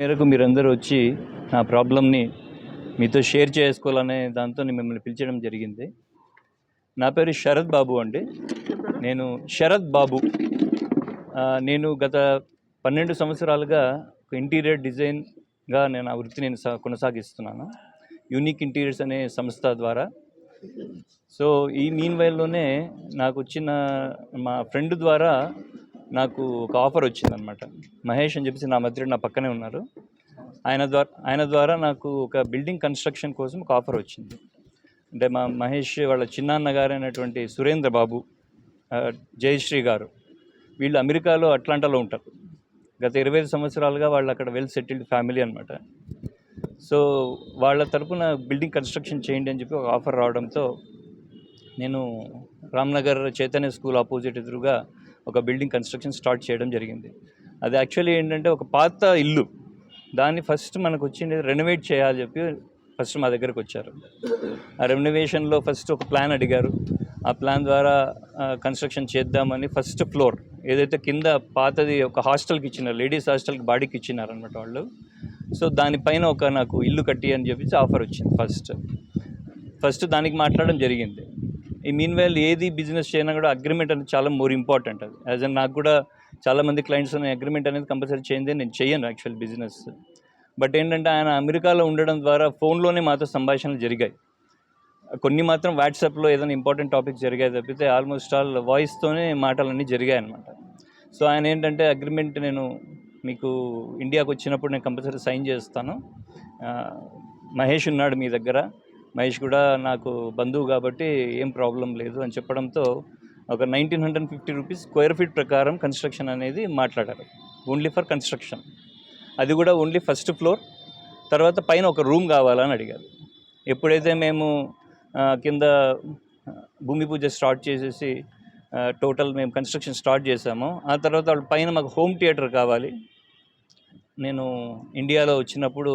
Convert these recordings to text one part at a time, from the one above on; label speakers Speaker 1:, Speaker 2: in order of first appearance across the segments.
Speaker 1: మేరకు మీరందరూ వచ్చి నా ప్రాబ్లమ్ని మీతో షేర్ చేసుకోవాలనే దాంతో మిమ్మల్ని పిలిచడం జరిగింది. నా పేరు శరత్ బాబు అండి. నేను శరత్ బాబు. నేను గత పన్నెండు సంవత్సరాలుగా ఒక ఇంటీరియర్ డిజైన్గా నేను ఆ వృత్తి నేను సా- కొనసాగిస్తున్నాను. యూనిక్ ఇంటీరియర్స్ అనే సంస్థ ద్వారా. సో ఈ మీన్ వైల్లోనే నాకు వచ్చిన మా ఫ్రెండ్ ద్వారా నాకు ఒక ఆఫర్ వచ్చిందనమాట మహేష్ అని చెప్పేసి నా మధ్య నా పక్కనే ఉన్నారు. ఆయన ద్వారా ఆయన ద్వారా నాకు ఒక బిల్డింగ్ కన్స్ట్రక్షన్ కోసం ఒక ఆఫర్ వచ్చింది. అంటే మా మహేష్ వాళ్ళ చిన్నాన్న గారైనటువంటి సురేంద్ర బాబు జయశ్రీ గారు వీళ్ళు అమెరికాలో అట్లాంటాలో ఉంటారు. గత ఇరవై ఐదు సంవత్సరాలుగా వాళ్ళు అక్కడ వెల్ సెటిల్డ్ ఫ్యామిలీ అనమాట సో వాళ్ళ తరపున బిల్డింగ్ కన్స్ట్రక్షన్ చేయండి అని చెప్పి ఒక ఆఫర్ రావడంతో నేను రామ్నగర్ చైతన్య స్కూల్ ఆపోజిట్ ఎదురుగా ఒక బిల్డింగ్ కన్స్ట్రక్షన్ స్టార్ట్ చేయడం జరిగింది. అది యాక్చువల్లీ ఏంటంటే ఒక పాత ఇల్లు. దాన్ని ఫస్ట్ మనకు వచ్చింది రెనోవేట్ చేయాలి చెప్పి ఫస్ట్ మా దగ్గరకు వచ్చారు. ఆ రెనోవేషన్లో ఫస్ట్ ఒక ప్లాన్ అడిగారు. ఆ ప్లాన్ ద్వారా కన్స్ట్రక్షన్ చేద్దామని ఫస్ట్ ఫ్లోర్ ఏదైతే కింద పాతది ఒక హాస్టల్కి ఇచ్చినారు లేడీస్ హాస్టల్కి బాడీకి ఇచ్చినారనమాట వాళ్ళు. సో దానిపైన ఒక నాకు ఇల్లు కట్టి అని చెప్పేసి ఆఫర్ వచ్చింది ఫస్ట్ ఫస్ట్ దానికి మాట్లాడడం జరిగింది. ఈ మీన్ వేల్ ఏది బిజినెస్ చేయనా కూడా అగ్రిమెంట్ అనేది చాలా మోర్ ఇంపార్టెంట్ అది. యాజ్ అండ్ నాకు కూడా చాలామంది క్లయింట్స్ అగ్రిమెంట్ అనేది కంపల్సరీ చేయండి నేను చేయను యాక్చువల్ బిజినెస్ బట్ ఏంటంటే ఆయన అమెరికాలో ఉండడం ద్వారా ఫోన్లోనే మాతో సంభాషణలు జరిగాయి. కొన్ని మాత్రం వాట్సాప్లో ఏదైనా ఇంపార్టెంట్ టాపిక్ జరిగాయి తప్పితే ఆల్మోస్ట్ ఆల్ వాయిస్తోనే మాటలన్నీ జరిగాయి అనమాట సో ఆయన ఏంటంటే అగ్రిమెంట్ నేను మీకు ఇండియాకు వచ్చినప్పుడు నేను కంపల్సరీ సైన్ చేస్తాను. మహేష్ ఉన్నాడు మీ దగ్గర. మహేష్ కూడా నాకు బంధువు కాబట్టి ఏం ప్రాబ్లం లేదు అని చెప్పడంతో ఒక nineteen hundred fifty rupees square feet ప్రకారం కన్స్ట్రక్షన్ అనేది మాట్లాడారు. Only for construction. అది కూడా ఓన్లీ ఫస్ట్ ఫ్లోర్. తర్వాత పైన ఒక రూమ్ కావాలని అడిగారు. ఎప్పుడైతే మేము కింద భూమి పూజ స్టార్ట్ చేసేసి టోటల్ మేము కన్స్ట్రక్షన్ స్టార్ట్ చేసాము ఆ తర్వాత వాళ్ళ పైన మాకు హోమ్ థియేటర్ కావాలి. నేను ఇండియాలో వచ్చినప్పుడు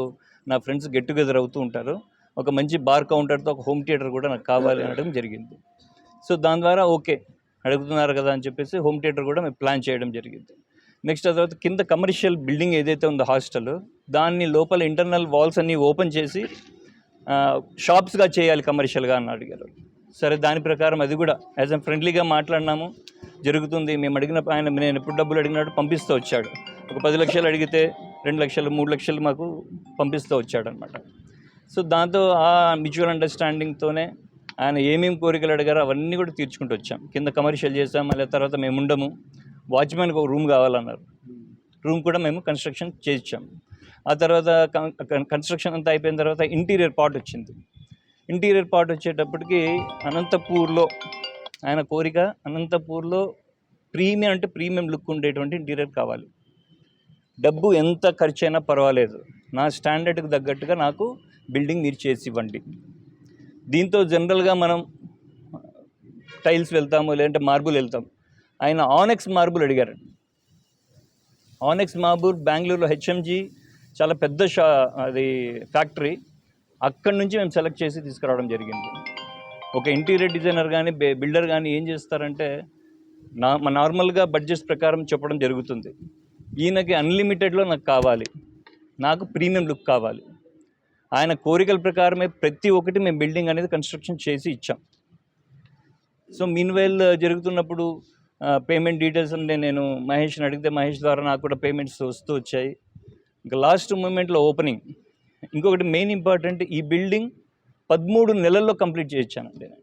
Speaker 1: నా ఫ్రెండ్స్ గెట్ టుగెదర్ అవుతూ ఉంటారు. ఒక మంచి బార్ కౌంటర్తో ఒక హోమ్ థియేటర్ కూడా నాకు కావాలి అనడం జరిగింది. సో దాని ద్వారా ఓకే అడుగుతున్నారు కదా అని చెప్పేసి హోమ్ థియేటర్ కూడా మేము ప్లాన్ చేయడం జరిగింది. నెక్స్ట్ ఆ తర్వాత కింద కమర్షియల్ బిల్డింగ్ ఏదైతే ఉందో హాస్టల్ దాన్ని లోపల ఇంటర్నల్ వాల్స్ అన్నీ ఓపెన్ చేసి షాప్స్గా చేయాలి కమర్షియల్గా అని అడిగారు. సరే దాని ప్రకారం అది కూడా యాజ్ అ ఫ్రెండ్లీగా మాట్లాడినాము జరుగుతుంది. మేము అడిగిన ఆయన నేను ఎప్పుడు డబ్బులు అడిగినట్టు పంపిస్తూ వచ్చాడు. ఒక పది లక్షలు అడిగితే రెండు లక్షలు మూడు లక్షలు మాకు పంపిస్తూ వచ్చాడు అనమాట సో దాంతో ఆ మ్యూచువల్ అండర్స్టాండింగ్తోనే ఆయన ఏమేమి కోరికలు అడిగారో అవన్నీ కూడా తీర్చుకుంటూ వచ్చాం. కింద కమర్షియల్ చేసాం మళ్ళీ తర్వాత మేము ఉండము. వాచ్మెన్కి ఒక రూమ్ కావాలన్నారు. రూమ్ కూడా మేము కన్స్ట్రక్షన్ చేయించాం. ఆ తర్వాత కన్స్ట్రక్షన్ అంతా అయిపోయిన తర్వాత ఇంటీరియర్ పార్ట్ వచ్చింది. ఇంటీరియర్ పార్ట్ వచ్చేటప్పటికి అనంతపూర్లో ఆయన కోరిక అనంతపూర్లో ప్రీమియం అంటే ప్రీమియం లుక్ ఉండేటువంటి ఇంటీరియర్ కావాలి. డబ్బు ఎంత ఖర్చు అయినా పర్వాలేదు. నా స్టాండర్డ్కి తగ్గట్టుగా నాకు బిల్డింగ్ మీరు చేసి ఇవ్వండి. దీంతో జనరల్గా మనం టైల్స్ వెళ్తాము లేదంటే మార్బుల్ వెళ్తాం. ఆయన ఆనెక్స్ మార్బుల్ అడిగారు. ఆనెక్స్ మార్బుల్ బెంగళూరులో హెచ్ఎంజీ చాలా పెద్ద షా అది ఫ్యాక్టరీ. అక్కడి నుంచి మేము సెలెక్ట్ చేసి తీసుకురావడం జరిగింది. ఒక ఇంటీరియర్ డిజైనర్ కానీ బిల్డర్ కానీ ఏం చేస్తారంటే నా నార్మల్గా బడ్జెట్స్ ప్రకారం చెప్పడం జరుగుతుంది. ఈయనకి అన్లిమిటెడ్లో నాకు కావాలి. నాకు ప్రీమియం లుక్ కావాలి. ఆయన కోరికల ప్రకారమే ప్రతి ఒక్కటి మేము బిల్డింగ్ అనేది కన్స్ట్రక్షన్ చేసి ఇచ్చాం. సో మీన్వైల్ జరుగుతున్నప్పుడు పేమెంట్ డీటెయిల్స్ అంటే నేను మహేష్ని అడిగితే మహేష్ ద్వారా నాకు కూడా పేమెంట్స్ వస్తూ వచ్చాయి. ఇంకా లాస్ట్ మూమెంట్లో ఓపెనింగ్. ఇంకొకటి మెయిన్ ఇంపార్టెంట్ ఈ బిల్డింగ్ పదమూడు నెలల్లో కంప్లీట్ చేయించానండి నేను.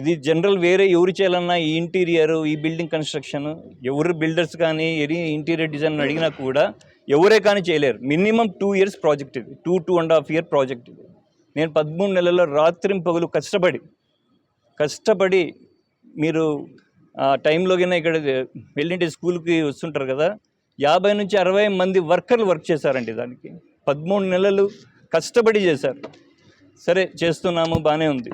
Speaker 1: ఇది జనరల్ వేరే ఎవరు చేయాలన్నా ఈ ఇంటీరియర్ ఈ బిల్డింగ్ కన్స్ట్రక్షన్ ఎవరు బిల్డర్స్ కానీ ఎనీ ఇంటీరియర్ డిజైన్ అడిగినా కూడా ఎవరే కానీ చేయలేరు. మినిమం టూ ఇయర్స్ ప్రాజెక్ట్ ఇది. Two two and half year project ఇది. నేను పదమూడు నెలల్లో రాత్రి పగులు కష్టపడి కష్టపడి మీరు ఆ ఇక్కడ వెళ్ళింటి స్కూల్కి వస్తుంటారు కదా యాభై నుంచి అరవై మంది వర్కర్లు వర్క్ చేశారండి దానికి. పదమూడు నెలలు కష్టపడి చేశారు. సరే చేస్తున్నాము బాగానే ఉంది.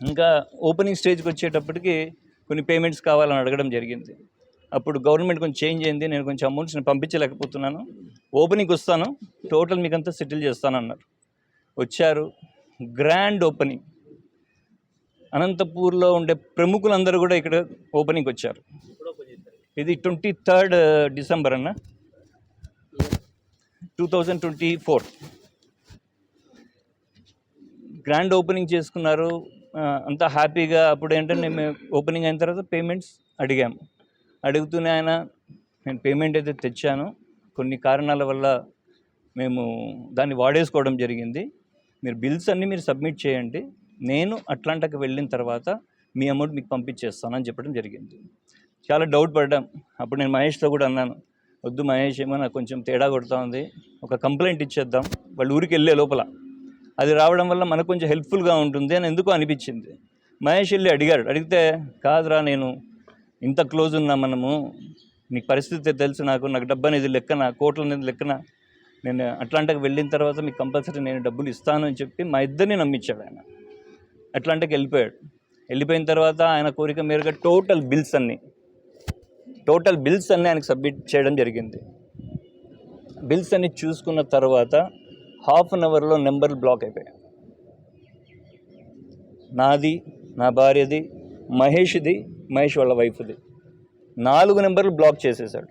Speaker 1: ఇంకా ఓపెనింగ్ స్టేజ్కి వచ్చేటప్పటికి కొన్ని పేమెంట్స్ కావాలని అడగడం జరిగింది. అప్పుడు గవర్నమెంట్ కొంచెం చేంజ్ అయింది నేను కొంచెం అమౌంట్స్ నేను పంపించలేకపోతున్నాను. ఓపెనింగ్ వస్తాను. టోటల్ మీకు అంతా సెటిల్ చేస్తానన్నారు. వచ్చారు. గ్రాండ్ ఓపెనింగ్ అనంతపూర్లో ఉండే ప్రముఖులందరూ కూడా ఇక్కడ ఓపెనింగ్ వచ్చారు. ఇది ట్వంటీ థర్డ్ డిసెంబర్ అన్న. Two thousand twenty four grand opening చేసుకున్నారు uh, అంతా హ్యాపీగా అప్పుడు ఏంటంటే మేము ఓపెనింగ్ అయిన తర్వాత పేమెంట్స్ అడిగాము. అడుగుతూనే ఆయన నేను పేమెంట్ అయితే తెచ్చాను. కొన్ని కారణాల వల్ల మేము దాన్ని వాడేసుకోవడం జరిగింది. మీరు బిల్స్ అన్నీ మీరు సబ్మిట్ చేయండి. నేను అట్లాంటాకి వెళ్ళిన తర్వాత మీ అమౌంట్ మీకు పంపించేస్తానని చెప్పడం జరిగింది. చాలా డౌట్ పడ్డాం. అప్పుడు నేను మహేష్తో కూడా అన్నాను వద్దు మహేష్ ఏమో నాకు కొంచెం తేడా కొడుతూ ఉంది ఒక కంప్లైంట్ ఇచ్చేద్దాం. వాళ్ళు ఊరికి వెళ్ళే లోపల. అది రావడం వల్ల మనకు కొంచెం హెల్ప్ఫుల్గా ఉంటుంది అని ఎందుకో అనిపించింది. మహేష్ వెళ్ళి అడిగాడు. అడిగితే కాదురా నేను ఇంత క్లోజ్ ఉన్నా మనము నీకు పరిస్థితి తెలుసు నాకు నాకు డబ్బు అనేది లెక్కన కోట్ల అనేది లెక్కన? నేను అట్లాంటికి వెళ్ళిన తర్వాత మీకు కంపల్సరీ నేను డబ్బులు ఇస్తాను అని చెప్పి మా ఇద్దరిని నమ్మించాడు ఆయన. అట్లాంటికి వెళ్ళిపోయాడు. వెళ్ళిపోయిన తర్వాత ఆయన కోరిక మేరగా టోటల్ బిల్స్ అన్నీ టోటల్ బిల్స్ అన్నీ ఆయనకు సబ్మిట్ చేయడం జరిగింది. బిల్స్ అన్ని చూసుకున్న తర్వాత హాఫ్ అన్ అవర్లో నెంబర్లు బ్లాక్ అయిపోయాయి. నాది నా భార్యది మహేష్ది మహేష్ వాళ్ళ వైఫ్ది. నాలుగు నెంబర్లు బ్లాక్ చేసేసాడు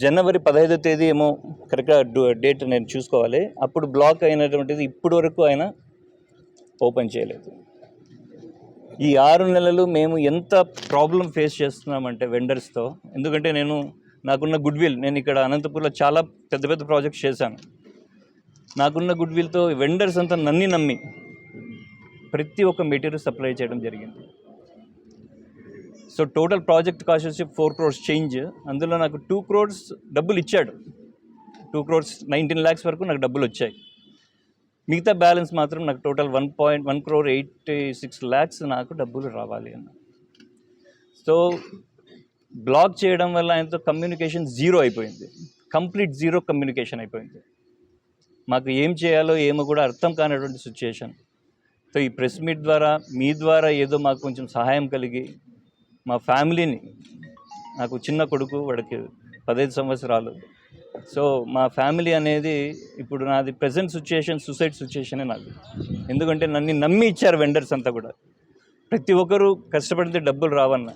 Speaker 1: జనవరి పదహైదో తేదీ ఏమో కరెక్ట్గా డేట్ నేను చూసుకోవాలి. అప్పుడు బ్లాక్ అయినటువంటిది ఇప్పటి వరకు ఆయన ఓపెన్ చేయలేదు. ఈ ఆరు నెలలు మేము ఎంత ప్రాబ్లం ఫేస్ చేస్తున్నామంటే వెండర్స్తో ఎందుకంటే నేను నాకున్న గుడ్ విల్ నేను ఇక్కడ అనంతపూర్లో చాలా పెద్ద పెద్ద ప్రాజెక్ట్స్ చేశాను. నాకున్న గుడ్ విల్తో వెండర్స్ అంతా నన్ని నమ్మి ప్రతి ఒక్క మెటీరియల్ సప్లై చేయడం జరిగింది. సో టోటల్ ప్రాజెక్ట్ కాస్ట్ వచ్చి ఫోర్ క్రోర్స్ చేంజ్. అందులో నాకు టూ క్రోర్స్ డబ్బులు ఇచ్చాడు. టూ క్రోర్స్ నైన్టీన్ ల్యాక్స్ వరకు నాకు డబ్బులు వచ్చాయి. మిగతా బ్యాలెన్స్ మాత్రం నాకు total one point one crore eighty six lakhs నాకు డబ్బులు రావాలి అన్న. సో బ్లాక్ చేయడం వల్ల ఆయనతో కమ్యూనికేషన్ జీరో అయిపోయింది. కంప్లీట్ జీరో కమ్యూనికేషన్ అయిపోయింది. మాకు ఏం చేయాలో ఏమో కూడా అర్థం కానటువంటి సిచ్యుయేషన్. సో ఈ ప్రెస్ మీట్ ద్వారా మీ ద్వారా ఏదో మాకు కొంచెం సహాయం కలిగి మా ఫ్యామిలీని నాకు చిన్న కొడుకు వాడికి పదహైదు సంవత్సరాలు. సో మా ఫ్యామిలీ అనేది ఇప్పుడు నాది ప్రజెంట్ సిచ్యుయేషన్ సూసైడ్ సిచ్యుయేషనే నాది. ఎందుకంటే నన్ను నమ్మి ఇచ్చారు వెండర్స్ అంతా కూడా. ప్రతి ఒక్కరూ కష్టపడితే డబ్బులు రావన్న.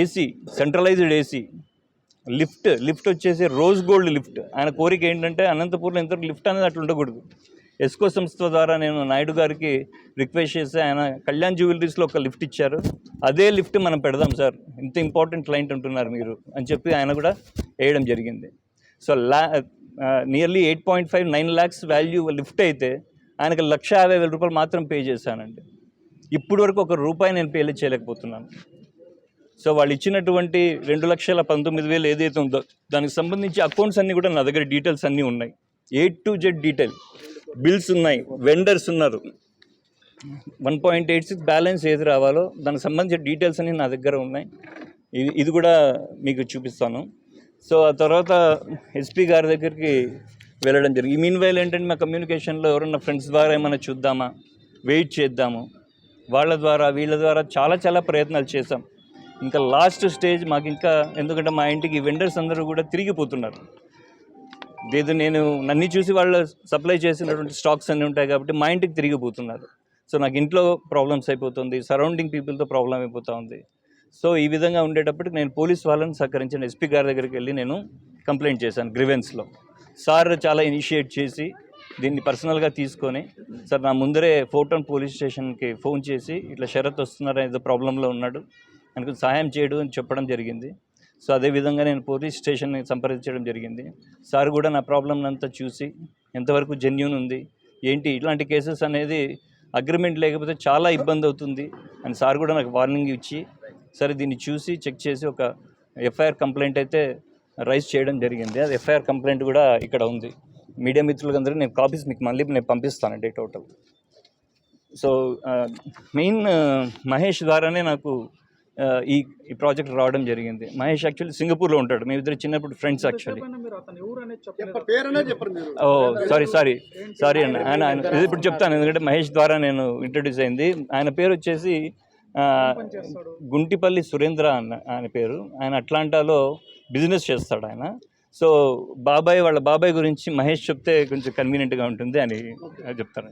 Speaker 1: AC centralised AC lift lift వచ్చేసి రోజ్ గోల్డ్ లిఫ్ట్. ఆయన కోరిక ఏంటంటే అనంతపూర్లో ఇంతకు లిఫ్ట్ అనేది అట్లా ఉండకూడదు. ఎస్కో సంస్థ ద్వారా నేను నాయుడు గారికి రిక్వెస్ట్ చేసి ఆయన కళ్యాణ్ జ్యువెలరీస్లో ఒక లిఫ్ట్ ఇచ్చారు. అదే లిఫ్ట్ మనం పెడదాం సార్. ఇంత ఇంపార్టెంట్ క్లయింట్ ఉంటున్నారు మీరు అని చెప్పి ఆయన కూడా వేయడం జరిగింది. సో లా nearly eight point five nine lakhs value lift అయితే ఆయనకు లక్ష యాభై వేల రూపాయలు మాత్రం పే చేశానండి. ఇప్పటి వరకు ఒక రూపాయి నేను పేలు చేయలేకపోతున్నాను. సో వాళ్ళు ఇచ్చినటువంటి రెండు లక్షల పంతొమ్మిది వేలు ఏదైతే ఉందో దానికి సంబంధించి అకౌంట్స్ అన్నీ కూడా నా దగ్గర డీటెయిల్స్ అన్నీ ఉన్నాయి. A to Z detail bills ఉన్నాయి వెండర్స్ ఉన్నారు. One point eight six balance ఏది రావాలో దానికి సంబంధించిన డీటెయిల్స్ అన్నీ నా దగ్గర ఉన్నాయి. ఇది ఇది కూడా మీకు చూపిస్తాను. సో ఆ తర్వాత ఎస్పీ గారి దగ్గరికి వెళ్ళడం జరిగింది. ఈ మీన్ వైల్ ఏంటంటే మా కమ్యూనికేషన్లో ఎవరన్నా ఫ్రెండ్స్ ద్వారా ఏమైనా చూద్దామా వెయిట్ చేద్దాము. వాళ్ళ ద్వారా వీళ్ళ ద్వారా చాలా చాలా ప్రయత్నాలు చేశాం. ఇంకా లాస్ట్ స్టేజ్ మాకు ఇంకా ఎందుకంటే మా ఇంటికి వెండర్స్ అందరూ కూడా తిరిగిపోతున్నారు. లేదు నేను నన్ను చూసి వాళ్ళు సప్లై చేసినటువంటి స్టాక్స్ అన్నీ ఉంటాయి కాబట్టి మా ఇంటికి తిరిగిపోతున్నారు. సో నాకు ఇంట్లో ప్రాబ్లమ్స్ అయిపోతుంది సరౌండింగ్ పీపుల్తో ప్రాబ్లం అయిపోతూ ఉంది. సో ఈ విధంగా ఉండేటప్పటికి నేను పోలీస్ వాళ్ళని సహకరించిన ఎస్పీ గారి దగ్గరికి వెళ్ళి నేను కంప్లైంట్ చేశాను గ్రివెన్స్లో. సార్ చాలా ఇనిషియేట్ చేసి దీన్ని పర్సనల్గా తీసుకొని సార్ నా ముందరే ఫోటోన్ పోలీస్ స్టేషన్కి ఫోన్ చేసి ఇట్లా షరత్ వస్తున్నారు ఏదో ప్రాబ్లంలో ఉన్నాడు నాకు సహాయం చేయడు అని చెప్పడం జరిగింది. సో అదేవిధంగా నేను పోలీస్ స్టేషన్ని సంప్రదించడం జరిగింది. సార్ కూడా నా ప్రాబ్లం అంతా చూసి ఎంతవరకు జెన్యున్ ఉంది ఏంటి ఇట్లాంటి కేసెస్ అనేది అగ్రిమెంట్ లేకపోతే చాలా ఇబ్బంది అవుతుంది అని సార్ కూడా నాకు వార్నింగ్ ఇచ్చి సరే దీన్ని చూసి చెక్ చేసి ఒక ఎఫ్ఐఆర్ కంప్లైంట్ అయితే రైజ్ చేయడం జరిగింది. అది ఎఫ్ఐఆర్ కంప్లైంట్ కూడా ఇక్కడ ఉంది. మీడియా మిత్రులందరూ నేను కాపీస్ మీకు మళ్ళీ నేను పంపిస్తానండి టోటల్. సో మెయిన్ మహేష్ ద్వారానే నాకు ఈ ఈ ప్రాజెక్ట్ రావడం జరిగింది. మహేష్ యాక్చువల్లీ సింగపూర్లో ఉంటాడు. మేమిద్దరు చిన్నప్పుడు ఫ్రెండ్స్ యాక్చువల్లీ.
Speaker 2: మీరు అతను ఎవరు అనేది చెప్పలేదు.
Speaker 3: చెప్ప పేరనే చెప్పరు మీరు.
Speaker 1: ఓ సారీ సారీ. సారీ అన్న ఆయన ఆయన ఇది ఇప్పుడు చెప్తాను. ఎందుకంటే మహేష్ ద్వారా నేను ఇంట్రడ్యూస్ అయింది. ఆయన పేరు వచ్చేసి గుంటిపల్లి సురేంద్ర అన్న ఆయన పేరు. ఆయన అట్లాంటాలో బిజినెస్ చేస్తాడు ఆయన. సో బాబాయ్ వాళ్ళ బాబాయ్ గురించి మహేష్ చెప్తే కొంచెం కన్వీనియంట్గా ఉంటుంది అని చెప్తాను.